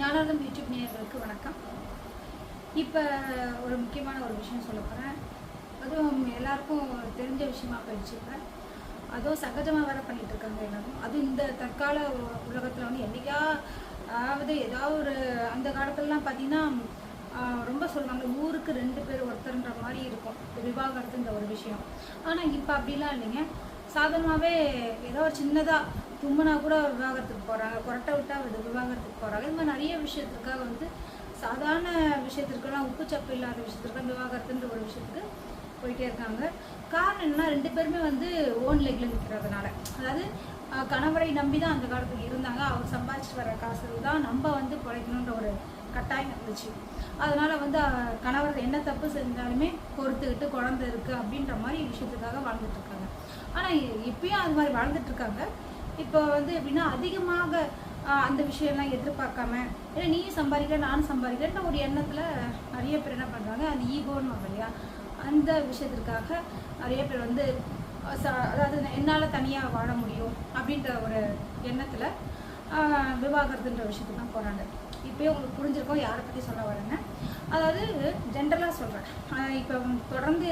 ஞானார்தம் YouTube நேயர்களுக்கு வணக்கம். இப்போ ஒரு முக்கியமான ஒரு விஷயம் சொல்ல போகிறேன் அதுவும் எல்லாருக்கும் தெரிஞ்ச விஷயமா போயிடுச்சு இப்போ அதுவும் சகஜமாக வேற பண்ணிகிட்டு இருக்காங்க எல்லாரும். அதுவும் இந்த தற்கால உலகத்தில் வந்து என்னைக்கா அதாவது ஏதாவது ஒரு அந்த காலத்துலலாம் பார்த்தீங்கன்னா ரொம்ப சொல்லுவாங்க ஊருக்கு ரெண்டு பேர் ஒருத்தர்ன்ற மாதிரி இருக்கும். இந்த விவாகரத்துன்ற ஒரு விஷயம். ஆனால் இப்போ அப்படிலாம் இல்லைங்க. சாதாரணமாகவே ஏதோ ஒரு சின்னதாக தும்முனா கூட விவாகரத்துக்கு போகிறாங்க கொரட்டை விட்டால் இது விவாகரத்துக்கு போகிறாங்க இது மாதிரி நிறைய விஷயத்துக்காக வந்து சாதாரண விஷயத்திற்கெல்லாம் உப்பு சப்பு இல்லாத விஷயத்திற்கெல்லாம் விவாகரத்துன்ற ஒரு விஷயத்துக்கு போயிட்டே இருக்காங்க. காரணம் என்னன்னா ரெண்டு பேருமே வந்து ஓன் லெக்ல நிற்கிறதுனால அதாவது கணவரை நம்பி தான் அந்த காலத்துக்கு இருந்தாங்க. அவர் சம்பாதிச்சு வர காசு தான் நம்ம வந்து பிழைக்கணுன்ற ஒரு கட்டாயம் இருந்துச்சு. அதனால வந்து கணவர் என்ன தப்பு செஞ்சாலுமே பொறுத்துக்கிட்டு குழந்தை இருக்கு அப்படின்ற மாதிரி விஷயத்துக்காக வாழ்ந்துட்டு இருக்காங்க. ஆனால் இப்பயும் அது மாதிரி வாழ்ந்துட்டு இருக்காங்க. இப்போ வந்து எப்படின்னா அதிகமாக அந்த விஷயம்லாம் எதிர்பார்க்காம இல்லை நீயும் சம்பாதிக்க நானும் சம்பாதிக்கிறேன்ற ஒரு எண்ணத்தில் நிறைய பேர் என்ன பண்ணுறாங்க அந்த ஈகோன்னு இல்லையா? அந்த விஷயத்திற்காக நிறைய பேர் வந்து ச- அதாவது என்னால் தனியாக வாழ முடியும் அப்படின்ற ஒரு எண்ணத்தில் விவாகரத்துன்ற விஷயத்துக்கு தான் போகிறாங்க இப்போயே உங்களுக்கு புரிஞ்சிருக்கோம் யாரை பற்றி சொல்ல வரேன்னு. அதாவது ஜென்ரலாக சொல்கிறேன் இப்போ தொடர்ந்து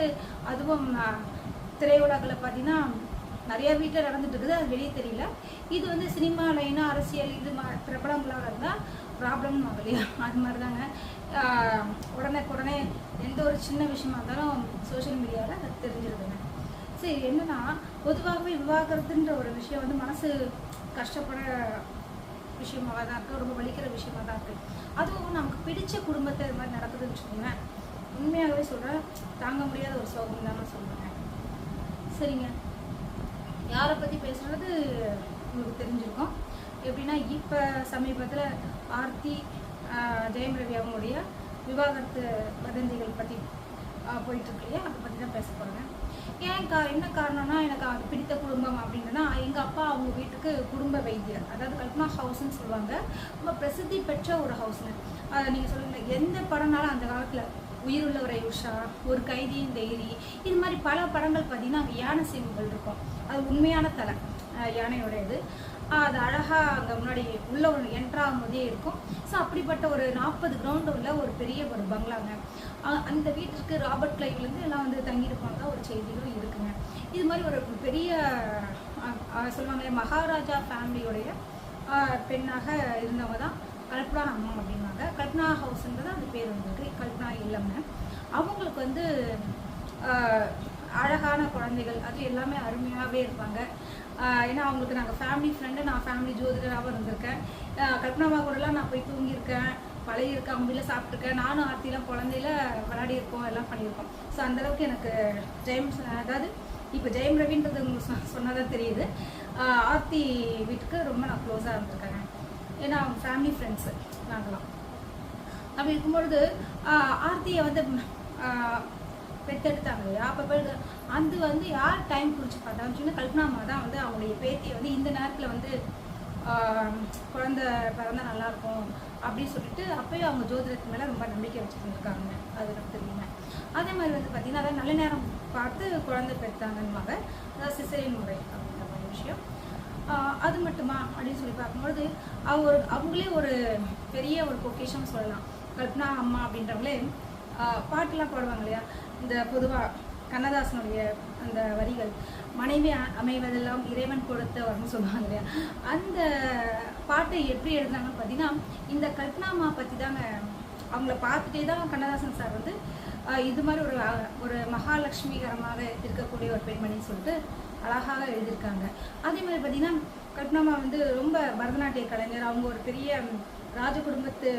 அதுவும் திரையுலகில் பார்த்தீங்கன்னா நிறைய வீட்டில் நடந்துட்டு இருக்குது. அது வெளியே தெரியல. இது வந்து சினிமா லைனா அரசியல் இது மா பிரபலங்களாக இருந்தால் ப்ராப்ளம் இல்லையா? அது மாதிரி தாங்க உடனே உடனே எந்த ஒரு சின்ன விஷயமா இருந்தாலும் சோஷியல் மீடியாவில் அது தெரிஞ்சிருதுங்க. சரி என்னன்னா பொதுவாகவே விவாகரத்துன்ற ஒரு விஷயம் வந்து மனசு கஷ்டப்பட விஷயமாக தான் இருக்குது ரொம்ப வலிக்கிற விஷயமா தான் இருக்குது அதுவும் நமக்கு பிடிச்ச குடும்பத்தை இது மாதிரி நடக்குதுன்னு வச்சுக்கோங்களேன். உண்மையாகவே சொல்கிறேன் தாங்க முடியாத ஒரு சோகம் தான் நான் சொல்லுவேங்க சரிங்க. யாரை பற்றி பேசுகிறது உங்களுக்கு தெரிஞ்சிருக்கும். எப்படின்னா இப்போ சமீபத்தில் ஆர்த்தி ஜெயம் ரவி அவங்களுடைய விவாகரத்து வதந்திகள் பற்றி போயிட்டுருக்கு. இல்லையா அதை பற்றி தான் பேச போகிறேன் ஏன் கா என்ன காரணம்னா எனக்கு அது பிடித்த குடும்பம் அப்படின்னா எங்கள் அப்பா அவங்க வீட்டுக்கு குடும்ப வைத்தியர். அதாவது கல்பனா ஹவுஸ்ன்னு சொல்லுவாங்க. ரொம்ப பிரசித்தி பெற்ற ஒரு ஹவுஸ்னு அதை நீங்கள் சொல்லுங்கள் எந்த படம்னாலும் அந்த காலத்தில் உயிர் உள்ளவரை உஷா ஒரு கைதியின் டைரி இது மாதிரி பல படங்கள் பார்த்தீங்கன்னா அங்கே யானை சீமைகள் இருக்கும். அது உண்மையான தலை. அஹ் யானையோட இது அது அழகாக அங்கே முன்னாடி உள்ள ஒரு என்ட்ரா போதே இருக்கும். ஸோ அப்படிப்பட்ட ஒரு நாற்பது கிரவுண்டு உள்ள ஒரு பெரிய ஒரு பங்களாங்க. அந்த வீட்டிற்கு ராபர்ட் கிளைவ்லேருந்து எல்லாம் வந்து தங்கியிருப்பாங்க. ஒரு செய்தியும் இருக்குங்க. இது மாதிரி ஒரு பெரிய சொல்லுவாங்களே மகாராஜா ஃபேமிலியோடைய பெண்ணாக இருந்தவங்க தான் கல்பனா அம்மா அப்படின்னாங்க. கல்பனா ஹவுஸ்ன்றது அந்த பேர் வந்திருக்கு கல்பனா இல்லம்னு. அவங்களுக்கு வந்து அழகான குழந்தைகள். அது எல்லாமே அருமையாகவே இருப்பாங்க. ஏன்னா அவங்களுக்கு நாங்கள் ஃபேமிலி ஃப்ரெண்டு நான் ஃபேமிலி ஜோதிடராகவும் இருந்திருக்கேன். ஆஹ் கூடலாம் நான் போய் தூங்கியிருக்கேன். பழகியிருக்கேன். அவங்க வீட்டில் சாப்பிட்ருக்கேன் நானும் ஆர்த்திலாம் குழந்தையில விளையாடி இருக்கோம். எல்லாம் பண்ணியிருக்கோம். ஸோ அந்தளவுக்கு எனக்கு ஜெயம் அதாவது இப்போ ஜெயம் ரவின்றது உங்களுக்கு சொன்னதான் தெரியுது. ஆர்த்தி வீட்டுக்கு ரொம்ப நான் க்ளோஸாக இருந்திருக்கேன் ஏன்னா அவங்க ஃபேமிலி ஃப்ரெண்ட்ஸு நாங்களாம் அப்படி இருக்கும்பொழுது ஆர்த்தியை வந்து பெற்றெடுத்தாங்க பெத்தெடுத்தாங்க இல்லையா அப்போ அது வந்து யார் டைம் குறித்து பார்த்தாங்கன்னு சொன்னா கல்பனா அம்மா தான் வந்து அவங்களுடைய பேத்தியை வந்து இந்த நேரத்தில் வந்து ஆஹ் குழந்தை பிறந்தா நல்லா இருக்கும் அப்படின்னு சொல்லிட்டு அப்பயும் அவங்க ஜோதிடத்து மேலே ரொம்ப நம்பிக்கை வச்சுருந்துருக்காங்க. அது எனக்கு தெரியுங்க அதே மாதிரி வந்து பார்த்தீங்கன்னா அதாவது நல்ல நேரம் பார்த்து குழந்தை பெற்றாங்கன்னுவாங்க. அதாவது சிசரின் முறை அப்படின்ற மாதிரி விஷயம். ஆஹ் அது மட்டுமா அப்படின்னு சொல்லி பார்க்கும்பொழுது அவங்க ஒரு அவங்களே ஒரு பெரிய ஒரு பொக்கேஷன் சொல்லலாம். கல்பனா அம்மா அப்படின்றவங்களே ஆஹ் பாட்டுலாம் பாடுவாங்க இல்லையா? இந்த பொதுவாக கண்ணதாசனுடைய அந்த வரிகள் மனைவி அமைவதெல்லாம் இறைவன் கொடுத்த வரணும் சொல்லுவாங்க இல்லையா? அந்த பாட்டை எப்படி எழுதுனாங்கன்னு பார்த்தீங்கன்னா இந்த கல்பனாமா பற்றி தாங்க அவங்கள பார்த்துட்டே தான் கண்ணதாசன் சார் வந்து இது மாதிரி ஒரு ஒரு மகாலட்சுமிகரமாக இருக்கக்கூடிய ஒரு பெண்மணின்னு சொல்லிட்டு அழகாக எழுதியிருக்காங்க. அதே மாதிரி பார்த்தீங்கன்னா கல்பனாமா வந்து ரொம்ப பரதநாட்டிய கலைஞர். அவங்க ஒரு பெரிய ராஜ குடும்பத்து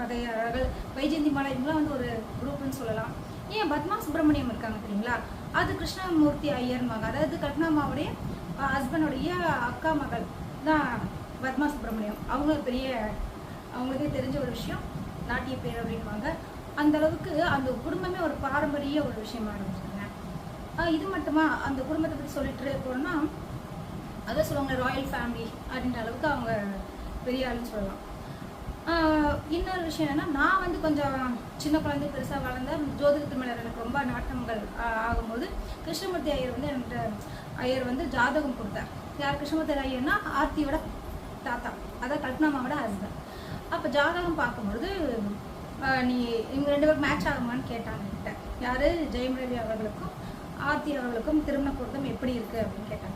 வகையாளர்கள் வைஜெயந்தி மாலா இவங்களாம் வந்து ஒரு குரூப்னு சொல்லலாம். ஏன் பத்மா சுப்பிரமணியம் இருக்காங்க தெரியுங்களா? அது கிருஷ்ணமூர்த்தி ஐயர் மகள் அதாவது கல்பனாமாவுடைய ஹஸ்பண்டோடைய அக்கா மகள் தான் பத்மா சுப்பிரமணியம். அவங்க பெரிய அவங்களுக்கே தெரிஞ்ச ஒரு விஷயம் நாட்டிய பேர் அப்படின்வாங்க அந்த அளவுக்கு அந்த குடும்பமே ஒரு பாரம்பரிய ஒரு விஷயமா இருந்துச்சுங்க. இது மட்டுமா? அந்த குடும்பத்தை பற்றி சொல்லிட்டு போனோம்னா அதான் சொல்லுவாங்க ராயல் ஃபேமிலி அப்படின்ற அளவுக்கு அவங்க பெரிய ஆளுன்னு சொல்லலாம். இன்னொரு விஷயம் என்னன்னா நான் வந்து கொஞ்சம் சின்ன குழந்தை பெருசாக வளர்ந்த ஜோதிடத்து மேலே எனக்கு ரொம்ப நாட்டங்கள் ஆகும்போது கிருஷ்ணமூர்த்தி ஐயர் வந்து என்கிட்ட ஐயர் வந்து ஜாதகம் கொடுத்தார். யார் கிருஷ்ணமூர்த்தி ஐயர்னா ஆர்த்தியோட தாத்தா அதான் கல்பனாமாவோட ஹஸ்பண்ட் அப்போ ஜாதகம் பார்க்கும்பொழுது நீ இவங்க ரெண்டு பேரும் மேட்ச் ஆகுமான்னு கேட்டாங்க என்கிட்ட. யார்? ஜெயமரவி அவர்களுக்கும் ஆர்த்தி அவர்களுக்கும் திருமண பொருத்தம் எப்படி இருக்குது அப்படின்னு கேட்டாங்க.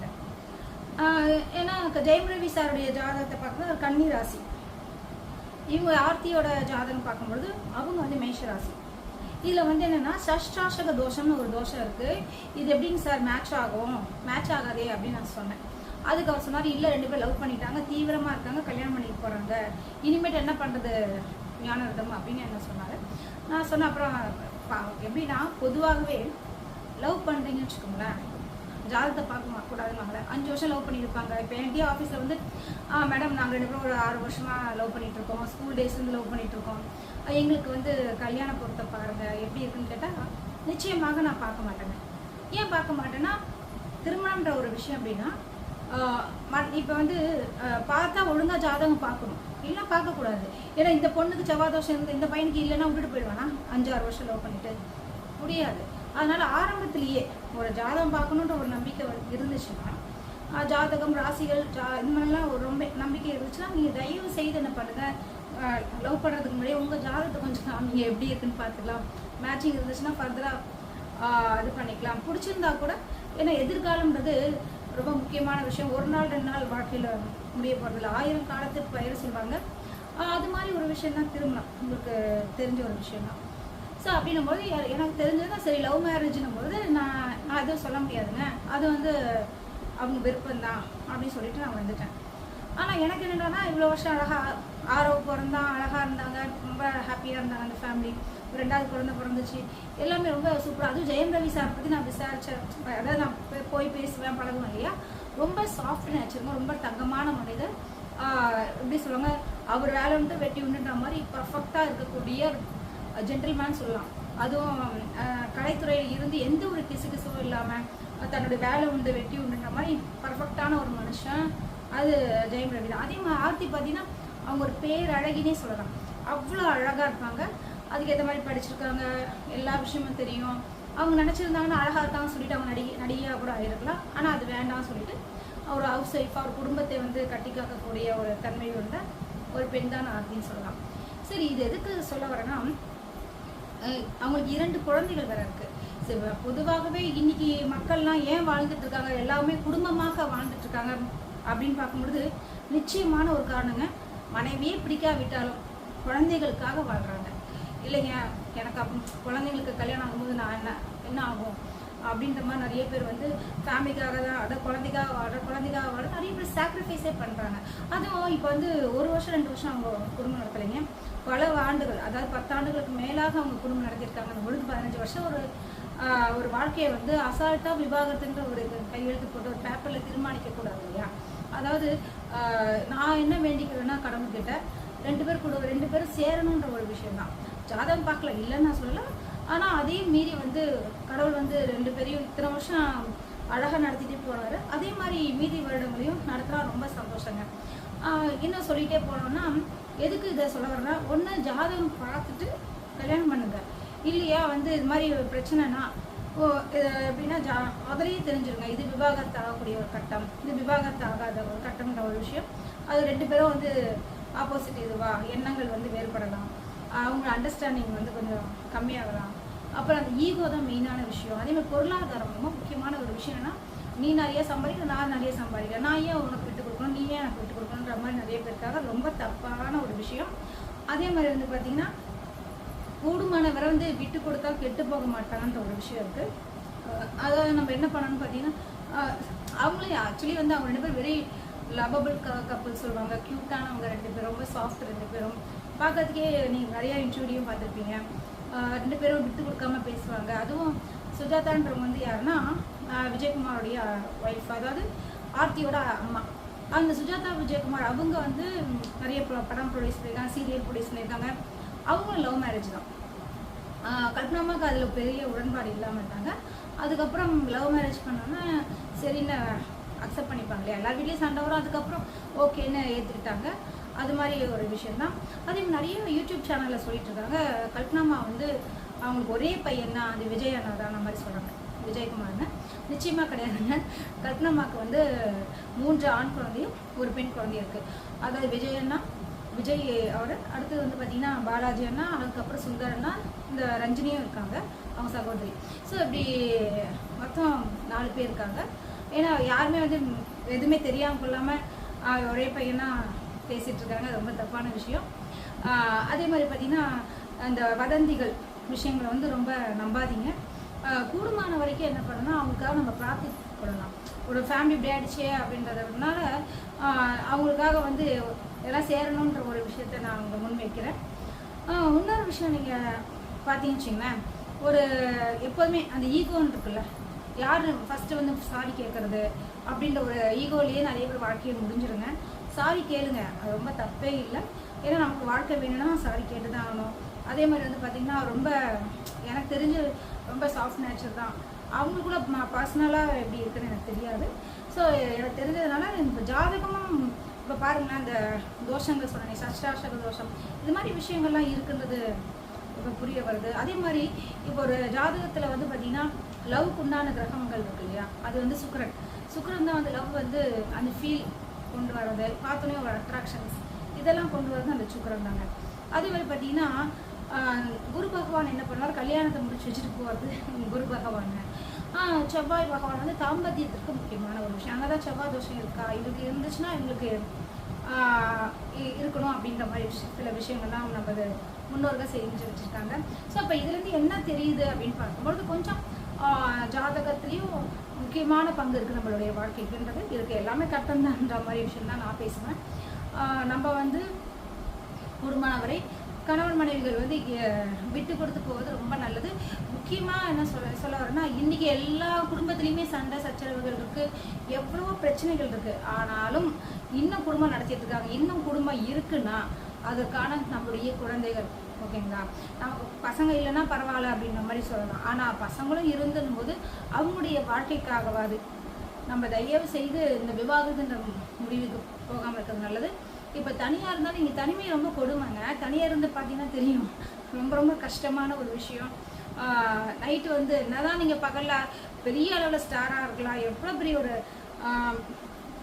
ஏன்னா க- ஜெயம் ரவி சாருடைய ஜாதகத்தை பார்க்கும்போது ஒரு கன்னி ராசி இவங்க ஆர்த்தியோட ஜாதகம் பார்க்கும்பொழுது அவங்க வந்து மேஷராசி. இதில் வந்து என்னென்னா சஷ்டாசக தோஷம்னு ஒரு தோஷம் இருக்குது இது எப்படிங்க சார் மேட்ச் ஆகும்? மேட்ச் ஆகாதே அப்படின்னு நான் சொன்னேன். அதுக்கு அவர் சொன்னார் இல்லை ரெண்டு பேரும் லவ் பண்ணிட்டாங்க தீவிரமாக இருக்காங்க கல்யாணம் பண்ணிட்டு போகிறாங்க இனிமேட்டு என்ன பண்ணுறது ஞானரதம் அப்படின்னு என்ன சொன்னார். நான் சொன்னேன் அப்புறம் எப்படின்னா பொதுவாகவே லவ் பண்ணுறீங்கன்னு வச்சுக்கோங்களேன் ஜாதகத்தை பார்க்க கூடாதுனால அஞ்சு வருஷம் லவ் பண்ணியிருப்பாங்க. இப்போ என்கிட்டயே ஆஃபீஸில் வந்து ஆ மேடம் நாங்கள் ரெண்டு பேரும் ஒரு ஆறு வருஷமாக லவ் பண்ணிகிட்ருக்கோம் இருக்கோம் ஸ்கூல் டேஸ்லேருந்து லவ் பண்ணிகிட்ருக்கோம் எங்களுக்கு வந்து கல்யாண பொருத்த பாருங்க எப்படி இருக்குன்னு கேட்டால் நிச்சயமாக நான் பார்க்க மாட்டேங்க. ஏன் பார்க்க மாட்டேன்னா திருமணம்ன்ற ஒரு விஷயம் அப்படின்னா இப்போ வந்து பார்த்தா ஒழுங்காக ஜாதகம் பார்க்கணும். இல்லை பார்க்கக்கூடாது. ஏன்னா இந்த பொண்ணுக்கு செவ்வாய் தோஷம் இருந்து இந்த பையனுக்கு இல்லைன்னா விட்டுட்டு போயிடுவானா? அஞ்சாறு வருஷம் லவ் பண்ணிட்டு முடியாது. அதனால ஆரம்பத்திலேயே ஒரு ஜாதகம் பார்க்கணுன்ற ஒரு நம்பிக்கை வந்து இருந்துச்சுன்னா ஜாதகம் ராசிகள் ஜா இந்த மாதிரிலாம் ஒரு ரொம்ப நம்பிக்கை இருந்துச்சுன்னா நீங்கள் தயவு செய்து என்ன பண்ணுங்க லவ் பண்ணுறதுக்கு முன்னாடி உங்கள் ஜாதகத்தை கொஞ்சம் காமிங்க. எப்படி இருக்குன்னு பார்த்துக்கலாம். மேட்சிங் இருந்துச்சுன்னா ஃபர்தராக இது பண்ணிக்கலாம். பிடிச்சிருந்தா கூட ஏன்னா எதிர்காலம்ன்றது ரொம்ப முக்கியமான விஷயம். ஒரு நாள் ரெண்டு நாள் வாழ்க்கையில் முடிய போகிறதில்ல ஆயிரம் காலத்துக்கு பயிர் சொல்லுவாங்க அது மாதிரி ஒரு விஷயம் தான் திருமணம். உங்களுக்கு தெரிஞ்ச ஒரு விஷயம் தான் ஸோ அப்படின்னும் போது எனக்கு தெரிஞ்சதுன்னா சரி லவ் மேரேஜ்னும் போது நான் நான் எதுவும் சொல்ல முடியாதுங்க. அது வந்து அவங்க விருப்பம்தான் அப்படின்னு சொல்லிட்டு நான் வந்துட்டேன். ஆனால் எனக்கு என்னன்னா இவ்வளோ வருஷம் அழகாக ஆரோ பிறந்தான் அழகாக இருந்தாங்க ரொம்ப ஹாப்பியாக இருந்தாங்க அந்த ஃபேமிலி ரெண்டாவது குழந்தை பிறந்துச்சு. எல்லாமே ரொம்ப சூப்பராக அதுவும் ஜெயம் ரவி சார் பற்றி நான் விசாரித்தேன் அதாவது நான் போய் பேசுவேன் பழகுவேன் இல்லையா? ரொம்ப சாஃப்ட் நேச்சருங்க ரொம்ப தங்கமான மனிதர். எப்படி சொல்லுவாங்க? அவர் வேலை வந்து வெட்டி உண்டுன்ற மாதிரி பர்ஃபெக்டாக இருக்கக்கூடிய ஜென்டில்மேன் சொல்லலாம். அதுவும் கலைத்துறையில் இருந்து எந்த ஒரு கிசுகிசுவும் இல்லாமல் தன்னுடைய வேலை உண்டு வெட்டி உண்டுன்ற மாதிரி பர்ஃபெக்டான ஒரு மனுஷன் அது ஜெயம் ரவி தான் அதே மாதிரி ஆர்த்தி பார்த்தீங்கன்னா அவங்க ஒரு பேர் அழகினே சொல்லலாம். அவ்வளோ அழகாக இருப்பாங்க. அதுக்கேற்ற மாதிரி படிச்சிருக்காங்க. எல்லா விஷயமும் தெரியும். அவங்க நினச்சிருந்தாங்கன்னா அழகாக இருக்காங்க சொல்லிட்டு அவங்க நடிகை நடிகையாக கூட ஆயிருக்கலாம். ஆனால் அது வேண்டாம்னு சொல்லிட்டு ஒரு ஹவுஸ் ஒய்ஃபாக ஒரு குடும்பத்தை வந்து கட்டி காக்கக்கூடிய ஒரு தன்மை உள்ள ஒரு பெண் தான் ஆர்த்தின்னு சொல்லலாம். சரி இது எதுக்கு சொல்ல வரேன்னா அவங்களுக்கு இரண்டு குழந்தைகள் வேற இருக்கு. சரி பொதுவாகவே இன்னைக்கு மக்கள்லாம் ஏன் வாழ்ந்துட்டு இருக்காங்க? எல்லாமே குடும்பமாக வாழ்ந்துட்டு இருக்காங்க அப்படின்னு பார்க்கும்பொழுது நிச்சயமான ஒரு காரணங்க மனைவியே பிடிக்காவிட்டாலும் குழந்தைகளுக்காக வாழ்றாங்க. இல்லைங்க எனக்கு அப்ப குழந்தைங்களுக்கு கல்யாணம் ஆகும்போது நான் என்ன என்ன ஆகும்? அப்படின்ற மாதிரி நிறைய பேர் வந்து ஃபேமிலிக்காக தான் அட குழந்தைக்காக வாழ குழந்தைக்காக வாழ நிறைய பேர் சாக்ரிஃபைஸே பண்ணுறாங்க அதுவும் இப்போ வந்து ஒரு வருஷம் ரெண்டு வருஷம் அவங்க குடும்பம் நடத்தலைங்க பல ஆண்டுகள் அதாவது பத்தாண்டுகளுக்கு மேலாக அவங்க குடும்பம் நடத்தியிருக்காங்க. பொழுது பதினஞ்சு வருஷம் ஒரு ஒரு வாழ்க்கையை வந்து அசால்ட்டாக விவாகரத்துன்ற ஒரு இது கையெழுத்து போட்டு ஒரு பேப்பரில் தீர்மானிக்க கூடாது இல்லையா? அதாவது நான் என்ன வேண்டிக்கிறேன்னா கடவுள்கிட்ட ரெண்டு பேர் கூட ரெண்டு பேரும் சேரணுன்ற ஒரு விஷயம் தான் ஜாதகம் பார்க்கல இல்லைன்னு நான் சொல்லல. ஆனால் அதையும் மீறி வந்து கடவுள் வந்து ரெண்டு பேரையும் இத்தனை வருஷம் அழகாக நடத்திட்டே போகிறாரு அதே மாதிரி மீதி வருடங்களையும் நடத்தினா ரொம்ப சந்தோஷங்க. இன்னும் சொல்லிகிட்டே போனோம்னா எதுக்கு இதை சொல்ல வரேன்னா ஒன்று ஜாதகம் பார்த்துட்டு கல்யாணம் பண்ணுங்க. இல்லையா வந்து இது மாதிரி ஒரு பிரச்சனைனா ஓ இது எப்படின்னா ஜா முதலையே தெரிஞ்சிருங்க. இது விவாகரத்து ஆகக்கூடிய ஒரு கட்டம். இது விவாகரத்து ஆகாத ஒரு கட்டம்ன்ற ஒரு விஷயம். அது ரெண்டு பேரும் வந்து ஆப்போசிட் இதுவா? எண்ணங்கள் வந்து வேறுபடலாம். அவங்க அண்டர்ஸ்டாண்டிங் வந்து கொஞ்சம் கம்மியாகலாம். அப்புறம் அந்த ஈகோ தான் மெயினான விஷயம். அதே மாதிரி பொருளாதாரம் ரொம்ப முக்கியமான ஒரு விஷயம்னா நீ நிறைய சம்பாதிக்க நான் நிறைய சம்பாதிக்கிறேன். நான் ஏன் உனக்கு விட்டு கொடுக்கணும்? நீ ஏன் எனக்கு விட்டு கொடுக்கணுன்ற மாதிரி நிறைய பேருக்காக ரொம்ப தப்பான ஒரு விஷயம். அதே மாதிரி வந்து பார்த்தீங்கன்னா கூடுமானவரை வந்து விட்டு கொடுத்தா கெட்டு போக மாட்டாங்கன்ற ஒரு விஷயம் இருக்கு. அஹ் அதாவது நம்ம என்ன பண்ணணும்னு பார்த்தீங்கன்னா அஹ் அவங்களே ஆக்சுவலி வந்து அவங்க ரெண்டு பேரும் வெரி லவபிள் கப்புள் சொல்லுவாங்க. க்யூட்டானவங்க ரெண்டு பேரும் ரொம்ப சாஃப்ட் ரெண்டு பேரும். பார்க்கறதுக்கே நீங்கள் நிறைய இன்டர்வியூலையும் பார்த்துருப்பீங்க. ரெண்டு பேரும் விட்டு கொடுக்காம பேசுவாங்க. அதுவும் சுஜாதான்றவங்க வந்து யாருன்னா விஜயகுமாரோடைய ஒய்ஃப் அதாவது ஆர்த்தியோட அம்மா. அந்த சுஜாதா விஜயகுமார் அவங்க வந்து நிறைய படம் ப்ரொடியூஸ் பண்ணியிருக்காங்க சீரியல் ப்ரொடியூஸ் பண்ணியிருக்காங்க. அவங்களும் லவ் மேரேஜ் தான். கல்பனாமாவுக்கு கல்பனாமாக்கு அதில் பெரிய உடன்பாடு இல்லாமல் இருந்தாங்க. அதுக்கப்புறம் லவ் மேரேஜ் பண்ணோன்னா சரின்னு அக்செப்ட் பண்ணிப்பாங்க இல்லையா? எல்லார் வீட்லேயும் சண்டை வரும். அதுக்கப்புறம் ஓகேன்னு ஏற்றுக்கிட்டாங்க அது மாதிரி ஒரு விஷயம்தான். அதே மாதிரி நிறைய யூடியூப் சேனலில் சொல்லிட்டு இருக்காங்க. கல்பனாமா வந்து அவங்களுக்கு ஒரே பையன் தான் அது விஜய் அண்ணா தான் அந்த மாதிரி சொல்கிறாங்க விஜயகுமார்னு. நிச்சயமாக கிடையாதுங்க. கல்பனாமாக்கு வந்து மூன்று ஆண் குழந்தையும் ஒரு பெண் குழந்தையும் இருக்குது அதாவது விஜய் அண்ணா விஜய் அவர் அடுத்து வந்து பார்த்தீங்கன்னா பாலாஜி அண்ணா அதுக்கப்புறம் சுந்தர் அண்ணா இந்த ரஞ்சினியும் இருக்காங்க அவங்க சகோதரி. ஸோ இப்படி மொத்தம் நாலு பேர் இருக்காங்க. ஏன்னா யாருமே வந்து எதுவுமே தெரியாமல் கொள்ளாமல் ஒரே பையனாக பேசிகிட்டு இருக்காங்க. ரொம்ப தப்பான விஷயம். அதே மாதிரி பார்த்திங்கன்னா அந்த வதந்திகள் விஷயங்களை வந்து ரொம்ப நம்பாதீங்க. கூடுமான வரைக்கும் என்ன பண்ணணும்னா அவங்களுக்காக நம்ம பிரார்த்திக்கப்படலாம் ஒரு ஃபேமிலி இப்படி அப்படின்றதுனால அவங்களுக்காக வந்து எல்லாம் சேரணுன்ற ஒரு விஷயத்த நான் அவங்க முன்வைக்கிறேன். இன்னொரு விஷயம் நீங்கள் பார்த்தீங்கன்னு வச்சுங்களேன் ஒரு எப்போதுமே அந்த ஈகோன்னு இருக்குல்ல யார் ஃபஸ்ட்டு வந்து சாரி கேட்குறது அப்படின்ற ஒரு ஈகோலேயே நிறைய பேர் வாழ்க்கையை முடிஞ்சிருங்க. சாரி கேளுங்க அது ரொம்ப தப்பே இல்லை. ஏன்னா நமக்கு வாழ்க்கை வேணும்னா சாரி கேட்டு தான் ஆகணும். அதே மாதிரி வந்து பார்த்திங்கன்னா ரொம்ப எனக்கு தெரிஞ்சு ரொம்ப சாஃப்ட் நேச்சர் தான். அவங்க கூட பர்சனலாக எப்படி இருக்குன்னு எனக்கு தெரியாது. ஸோ எனக்கு தெரிஞ்சதுனால இப்போ ஜாதகமும் இப்போ பாருங்களேன் அந்த தோஷங்கள் சொன்னேன் சஷ்டாசக தோஷம் இது மாதிரி விஷயங்கள்லாம் இருக்குன்றது இப்போ புரிய வருது. அதே மாதிரி இப்போ ஒரு ஜாதகத்தில் வந்து பார்த்திங்கன்னா லவ்க்கு உண்டான கிரகங்கள் இருக்கு இல்லையா? அது வந்து சுக்ரன் சுக்கிரன் தான் வந்து லவ் வந்து அந்த ஃபீல் கொண்டு வர்றது பார்த்தோன்னே ஒரு அட்ராக்ஷன்ஸ் இதெல்லாம் கொண்டு வர்றது அந்த சுக்கிரன் தாங்க. அதே மாதிரி பார்த்தீங்கன்னா குரு பகவான் என்ன பண்ணுவார்? கல்யாணத்தை முடிச்சு வச்சுட்டு போகிறது குரு பகவான். செவ்வாய் பகவான் வந்து தாம்பத்தியத்திற்கு முக்கியமான ஒரு விஷயம். அங்கே தான் செவ்வாய் தோஷம் இருக்கா? இவருக்கு இருந்துச்சுன்னா இவங்களுக்கு இ- இருக்கணும் அப்படின்ற மாதிரி விஷயம் சில விஷயங்கள்லாம் நமது முன்னோர்கள் செஞ்சு வச்சுருக்காங்க. ஸோ அப்போ இதுலேருந்து என்ன தெரியுது அப்படின்னு பார்க்கும்பொழுது கொஞ்சம் ஜாதகத்துலேயும் முக்கியமான பங்கு இருக்குது நம்மளுடைய வாழ்க்கைக்குன்றது. இருக்குது எல்லாமே கட்டம்தான்ற மாதிரி விஷயம் தான் நான் பேசுவேன். நம்ம வந்து குருமானவரை கணவன் மனைவிகள் வந்து விட்டு கொடுத்து போவது ரொம்ப நல்லது. முக்கியமாக என்ன சொல்ல சொல்ல வரேன்னா இன்றைக்கி எல்லா குடும்பத்துலேயுமே சண்டை சச்சரவுகள் இருக்குது எவ்வளவோ பிரச்சனைகள் இருக்குது ஆனாலும் இன்னும் குடும்பம் நடத்திட்டு இருக்காங்க. இன்னும் குடும்பம் இருக்குன்னா அதற்கான நம்முடைய குழந்தைகள் ஓகேங்களா? நமக்கு பசங்க இல்லைன்னா பரவாயில்ல அப்படின்ற மாதிரி சொல்லலாம். ஆனால் பசங்களும் இருந்தும் போது அவங்களுடைய வாழ்க்கைக்காகவாது நம்ம தயவு செய்து இந்த விவாகத்துன்ற முடிவுக்கு போகாமல் இருக்கிறது நல்லது. இப்போ தனியாக இருந்தாலும் நீங்கள் தனிமை ரொம்ப கொடுமைங்க. தனியாக இருந்து பார்த்தீங்கன்னா தெரியும். ரொம்ப ரொம்ப கஷ்டமான ஒரு விஷயம். நைட்டு வந்து என்னதான் நீங்கள் பகலில் பெரிய அளவில் ஸ்டாராக இருக்கலாம். எவ்வளோ பெரிய ஒரு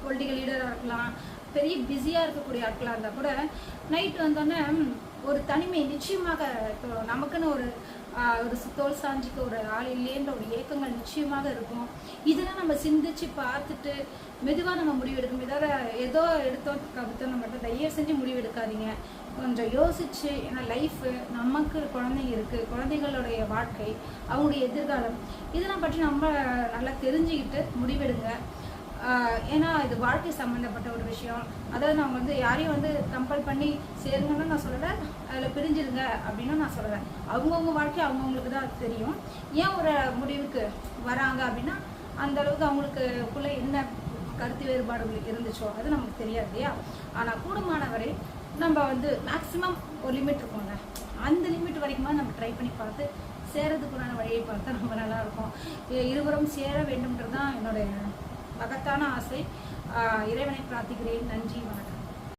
பொலிட்டிக்கல் லீடராக இருக்கலாம். பெரிய பிஸியாக இருக்கக்கூடிய ஆட்களாக இருந்தால் கூட நைட் வந்தோடனே ஒரு தனிமை நிச்சயமாக இப்போ நமக்குன்னு ஒரு ஒரு தோல் சாஞ்சிக்கு ஒரு ஆள் இல்லைன்ற ஒரு ஏக்கங்கள் நிச்சயமாக இருக்கும். இதில் நம்ம சிந்திச்சு பார்த்துட்டு மெதுவாக நம்ம முடிவெடுக்கணும். ஏதாவது ஏதோ எடுத்தோம் கவித்தோம் நம்ம மட்டும் தயவு செஞ்சு முடிவெடுக்காதீங்க. கொஞ்சம் யோசிச்சு ஏன்னா லைஃபு நமக்கு குழந்தைங்க இருக்குது குழந்தைகளுடைய வாழ்க்கை அவங்களுடைய எதிர்காலம். இதெல்லாம் பற்றி நம்ம நல்லா தெரிஞ்சுக்கிட்டு முடிவெடுங்க. ஏன்னா இது வாழ்க்கை சம்மந்தப்பட்ட ஒரு விஷயம். அதாவது நான் வந்து யாரையும் வந்து கம்பல் பண்ணி சேருங்கன்னு நான் சொல்லலை அதில் பிரிஞ்சிருங்க அப்படின்னு நான் சொல்லலை. அவங்கவுங்க வாழ்க்கை அவங்கவுங்களுக்கு தான் தெரியும். ஏன் ஒரு முடிவுக்கு வராங்க அப்படின்னா அந்த அளவுக்கு அவங்களுக்குள்ள என்ன கருத்து வேறுபாடுகள் இருந்துச்சோ அது நமக்கு தெரியாது இல்லையா? ஆனால் கூடுமானவரை நம்ம வந்து மேக்ஸிமம் ஒரு லிமிட் இருக்கும்ல. அந்த லிமிட் வரைக்குமா நம்ம ட்ரை பண்ணி பார்த்து சேரதுக்குள்ளான வழியை பார்த்தா ரொம்ப நல்லா இருக்கும் இருவரும் சேர வேண்டும்ன்றது தான் என்னுடைய மகத்தான ஆசை. இறைவனை பிரார்த்திக்கிறேன். நன்றி வணக்கம்.